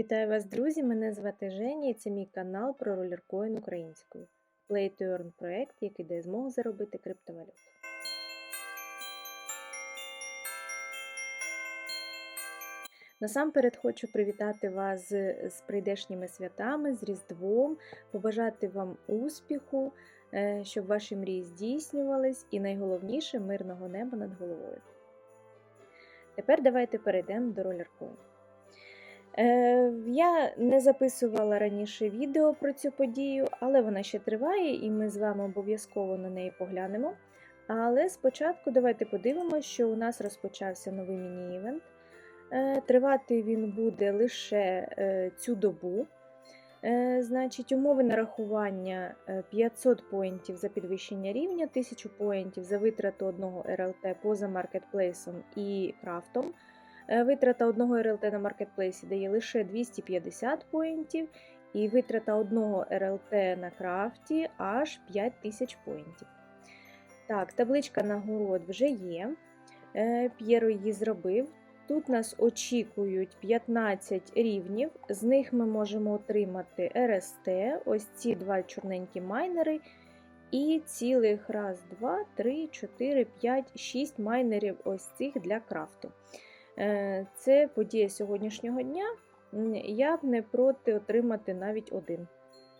Вітаю вас, друзі! Мене звати Женя і це мій канал про ролеркоін українською. Play to Earn проект, який дає змогу заробити криптовалюту. Насамперед хочу привітати вас з, прийдешніми святами, з Різдвом, побажати вам успіху, е, щоб ваші мрії здійснювались, і найголовніше мирного неба над головою. Тепер давайте перейдемо до ролеркоїну. Е, Я не записувала раніше відео про цю подію, але вона ще триває, і ми з вами обов'язково на неї поглянемо. Але спочатку давайте подивимося, що у нас розпочався новий міні-івент. Е, Тривати він буде лише е, цю добу. Значить, умови нарахування е, 500 поінтів за підвищення рівня, 1000 поінтів за витрату одного РЛТ поза маркетплейсом і крафтом. Е, Витрата одного РЛТ на маркетплейсі дає лише 250 поінтів, і витрата одного РЛТ на крафті аж 5000 поінтів. Так, табличка нагород вже є. Е, П'єро її зробив. Тут нас очікують 15 рівнів, з них ми можемо отримати РСТ, ось ці два чорненькі майнери, і цілих раз, два, три, чотири, п'ять, шість майнерів ось цих для крафту. Е, Це подія сьогоднішнього дня. Я б не проти отримати навіть один.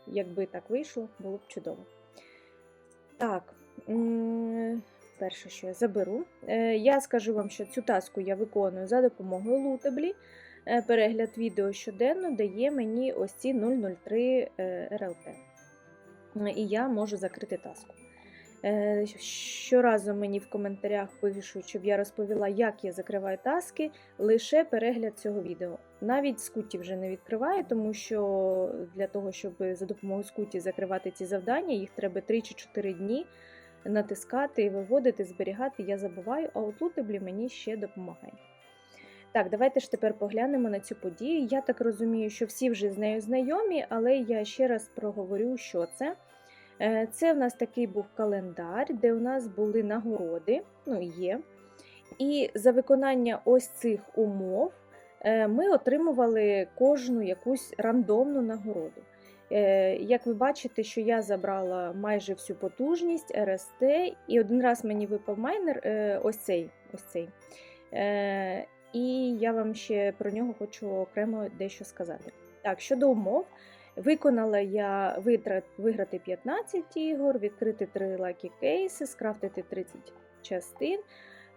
Якби так вийшло, було б чудово. Так, перше, що я заберу. Е, Я скажу вам, що цю таску я виконую за допомогою Лутаблі. Е, Перегляд відео щоденно дає мені ось ці 003 е, РЛТ. І я можу закрити таску. Е, Щоразу мені в коментарях пишуть, щоб я розповіла, як я закриваю таски, лише перегляд цього відео. Навіть скуті вже не відкриваю, тому що для того, щоб за допомогою скуті закривати ці завдання, їх треба 3 чи 4 дні натискати, виводити, зберігати. Я забуваю, а от Лутаблі мені ще допомагає. Так, давайте ж тепер поглянемо на цю подію. Я так розумію, що всі вже з нею знайомі, але я ще раз проговорю, що це. Е, Це в нас такий був календар, де у нас були нагороди, ну є. І за виконання ось цих умов е, ми отримували кожну якусь рандомну нагороду. Е, Як ви бачите, що я забрала майже всю потужність РСТ, і один раз мені випав майнер, ось цей. ось цей. І я вам ще про нього хочу окремо дещо сказати. Так, щодо умов, Виконала я виграти 15 ігор, відкрити 3 лакі кейси, скрафтити 30 частин.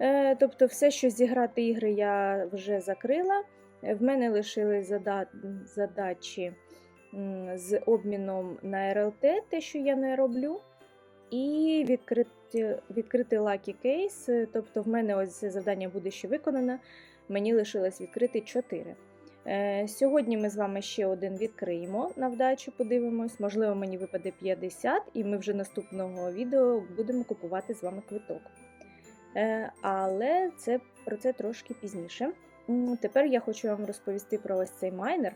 Е, Тобто, все, що зіграти ігри, я вже закрила. В мене лишились зада- задачі з обміном на РЛТ, те, що я не роблю. І відкрити, відкрити лакі кейс. Тобто, в мене ось це завдання буде ще виконано. Мені лишилось відкрити 4. Е, Сьогодні ми з вами ще один відкриємо на вдачу, подивимось. Можливо, мені випаде 50, і ми вже наступного відео будемо купувати з вами квиток. Е, Але це, про це трошки пізніше. Тепер я хочу вам розповісти про ось цей майнер.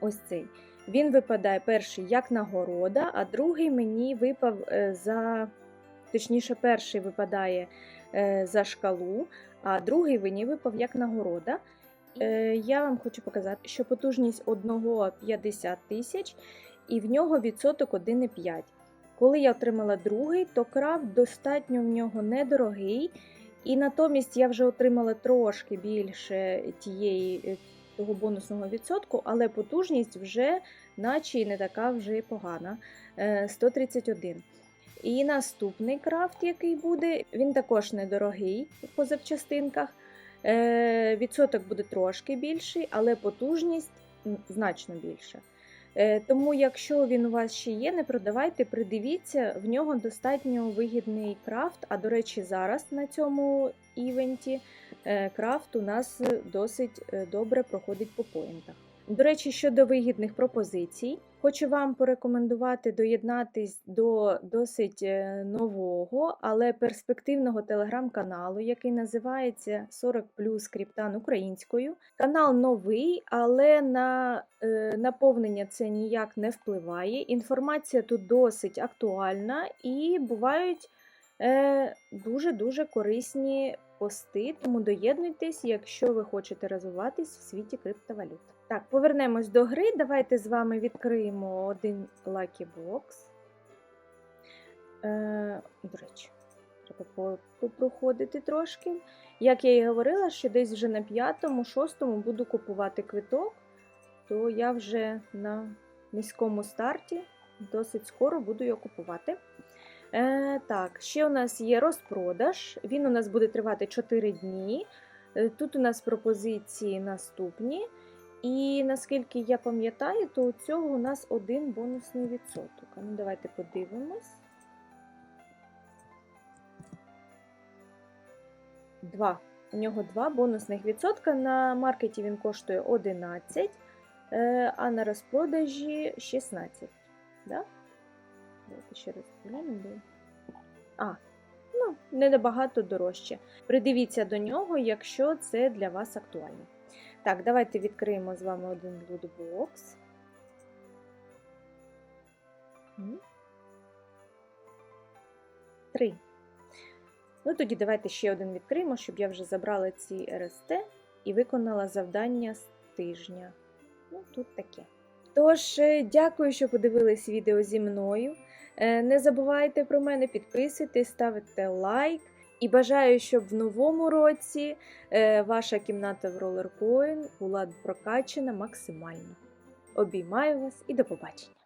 Ось цей. Він випадає перший як нагорода, а другий мені випав е, за. Точніше, перший випадає за шкалу, а другий мені випав як нагорода. Е, Я вам хочу показати, що потужність одного 50 тисяч, і в нього відсоток 1,5. Коли я отримала другий, то крафт достатньо в нього недорогий, і натомість я вже отримала трошки більше тієї е, того бонусного відсотку, але потужність вже, наче і не така вже й погана. е, 131. І наступний крафт, який буде, він також недорогий по запчастинках. Е, Відсоток буде трошки більший, але потужність значно більша. Е, Тому, якщо він у вас ще є, не продавайте, придивіться, в нього достатньо вигідний крафт. А до речі, зараз на цьому івенті е, крафт у нас досить добре проходить по поінтах. До речі, щодо вигідних пропозицій, хочу вам порекомендувати доєднатись до досить е, нового, але перспективного телеграм-каналу, який називається 40 плюс Криптан українською. Канал новий, але на е, наповнення це ніяк не впливає. Інформація тут досить актуальна і бувають дуже-дуже корисні пости. Тому доєднуйтесь, якщо ви хочете розвиватись в світі криптовалют. Так, повернемось до гри. Давайте з вами відкриємо один Lucky Box. Е, до речі, треба попроходити трошки. Як я і говорила, що десь вже на п'ятому, шостому буду купувати квиток, то я вже на низькому старті досить скоро буду його купувати. Е, так, ще у нас є розпродаж. Він у нас буде тривати 4 дні. Е, Тут у нас пропозиції наступні. І наскільки я пам'ятаю, то у цього у нас один бонусний відсоток. Ну, давайте подивимось. Два. У нього два бонусних відсотка. На маркеті він коштує 11, е, а на розпродажі 16. Да? Давайте ще раз глянемо. А, ну, не набагато дорожче. Придивіться до нього, якщо це для вас актуально. Так, давайте відкриємо з вами один лутбокс. Три. Ну, тоді давайте ще один відкриємо, щоб я вже забрала ці РСТ і виконала завдання з тижня. Ну, тут таке. Тож, е, дякую, що подивились відео зі мною. Е, Не забувайте про мене, підписуйтесь, ставте лайк. І бажаю, щоб в новому році е, ваша кімната в Rollercoin була прокачена максимально. Обіймаю вас і до побачення!